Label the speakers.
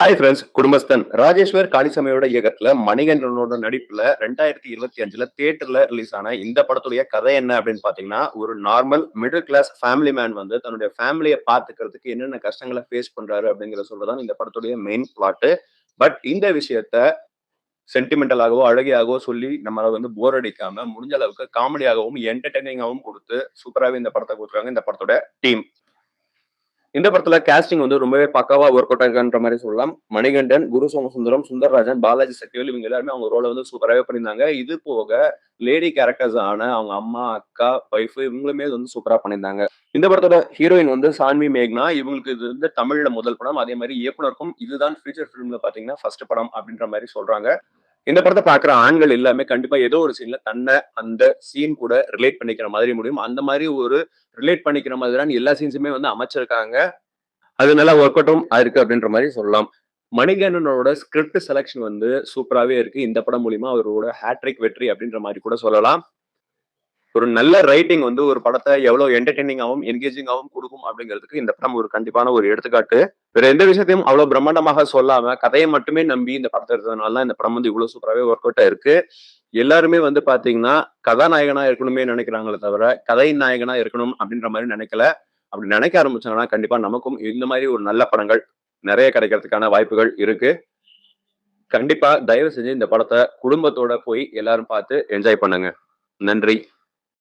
Speaker 1: Hi friends Kudumbasthan. Rajeshwar காளிசாமியோட இயக்கத்துல மணிகண்டனோட நடிப்புல ரெண்டாயிரத்தி இருபத்தி அஞ்சுல தியேட்டர்ல ரிலீஸ் ஆன இந்த படத்துடைய கதை என்ன அப்படின்னு பாத்தீங்கன்னா ஒரு normal middle class family man வந்து தன்னுடைய ஃபேமிலியை பாத்துக்கிறதுக்கு என்னென்ன கஷ்டங்களை ஃபேஸ் பண்றாரு அப்படிங்கிற சொல்றதான் இந்த படத்துடைய மெயின் பிளாட் பட் இந்த விஷயத்த சென்டிமெண்டலாகவோ அழகியாகவோ சொல்லி நம்மளை வந்து போர் அடிக்காம முடிஞ்ச அளவுக்கு காமெடியாகவும் என்டர்டைனிங்காகவும் கொடுத்து சூப்பராகவே இந்த படத்தை கொடுத்துருக்காங்க இந்த படத்தோட டீம் இந்த படத்துல கேஸ்டிங் வந்து ரொம்பவே பக்காவா ஒர்க் அவுட் ஆகின்ற மாதிரி சொல்லலாம். மணிகண்டன் குரு சோமசுந்தரம் சுந்தரராஜன் பாலாஜி சக்திவேல் இவங்க எல்லாருமே அவங்க ரோலை வந்து சூப்பராகவே பண்ணியிருந்தாங்க. இது போக லேடி கேரக்டர்ஸ் ஆன அவங்க அம்மா அக்கா ஒய்ஃப் இவங்களுமே இது வந்து சூப்பரா பண்ணியிருந்தாங்க. இந்த படத்தோட ஹீரோயின் வந்து சான்வி மேக்னா. இவங்களுக்கு இது வந்து தமிழ்ல முதல் படம் அதே மாதிரி இயக்குனருக்கும் இதுதான் ஃபியூச்சர் ஃபிலிம்ல பாத்தீங்கன்னா ஃபர்ஸ்ட் படம் அப்படின்ற மாதிரி சொல்றாங்க. இந்த படத்தை பாக்குற ஆண்கள் எல்லாமே கண்டிப்பா ஏதோ ஒரு சீன்ல தன்னை அந்த சீன் கூட ரிலேட் பண்ணிக்கிற மாதிரி முடியும். அந்த மாதிரி ஒரு ரிலேட் பண்ணிக்கிற மாதிரிதான் எல்லா சீன்ஸுமே வந்து அமைச்சிருக்காங்க. அது நல்லா ஒர்க் அவுட்டும் ஆயிருக்கு அப்படின்ற மாதிரி சொல்லலாம். மணிகண்டனோட ஸ்கிரிப்ட் செலக்ஷன் வந்து சூப்பராகவே இருக்கு. இந்த படம் மூலியமா அவரோட ஹேட்ரிக் வெற்றி அப்படின்ற மாதிரி கூட சொல்லலாம். ஒரு நல்ல ரைட்டிங் வந்து ஒரு படத்தை எவ்வளவு என்டர்டெய்னிங்காகவும் என்கேஜிங்காகவும் கொடுக்கும் அப்படிங்கிறதுக்கு இந்த படம் ஒரு கண்டிப்பான ஒரு எடுத்துக்காட்டு. வேற எந்த விஷயத்தையும் அவ்வளவு பிரம்மாண்டமாக சொல்லாம கதையை மட்டுமே நம்பி இந்த படத்தை எடுத்ததுனால தான் இந்த படம் வந்து இவ்வளவு சூப்பராகவே ஒர்க் அவுட் ஆயிருக்கு எல்லாருமே வந்து பாத்தீங்கன்னா கதாநாயகனா இருக்கணுமே நினைக்கிறாங்களே தவிர கதை நாயகனா இருக்கணும் அப்படின்ற மாதிரி நினைக்கல. அப்படி நினைக்க ஆரம்பிச்சாங்கன்னா கண்டிப்பா நமக்கும் இந்த மாதிரி ஒரு நல்ல படங்கள் நிறைய கிடைக்கிறதுக்கான வாய்ப்புகள் இருக்கு. கண்டிப்பா தயவு செஞ்சு இந்த படத்தை குடும்பத்தோட போய் எல்லாரும் பார்த்து என்ஜாய் பண்ணுங்க. நன்றி.